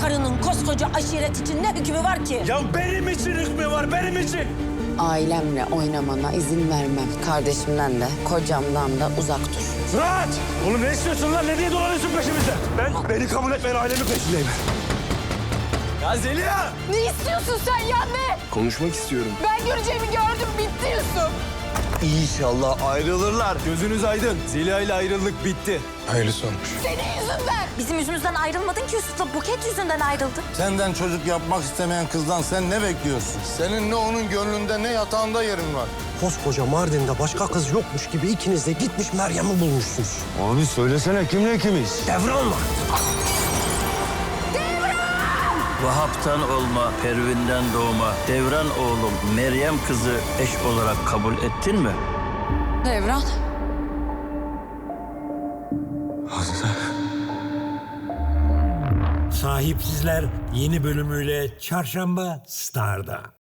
karının koskoca aşiret için ne hükmü var ki? Ya benim için hükmü var, benim için. Ailemle oynamana izin vermem. Kardeşimden de, kocamdan da uzak dur. Fırat! Oğlum ne istiyorsun lan? Ne diye dolanıyorsun peşimizde? Ben beni kabul etmeyen ailemin peşindeyim. Ya Zeliha! Ne istiyorsun sen ya ne? Konuşmak istiyorum. Ben göreceğimi gördüm bitti Yusuf. İnşallah ayrılırlar. Gözünüz aydın. Zeliha ile ayrılık bitti. Hayırlısı olmuş. Senin yüzünden. Bizim yüzümüzden ayrılmadın ki Yusuf'la Buket yüzünden ayrıldın. Senden çocuk yapmak istemeyen kızdan sen ne bekliyorsun? Senin ne onun gönlünde ne yatağında yerin var. Koskoca Mardin'de başka kız yokmuş gibi ikiniz de gitmiş Meryem'i bulmuşsunuz. Abi söylesene kimle kimiz? Devran var. Vahap'tan olma, Pervin'den doğma, Devran oğlum Meryem kızı eş olarak kabul ettin mi? Devran. Sahipsizler yeni bölümüyle Çarşamba Star'da.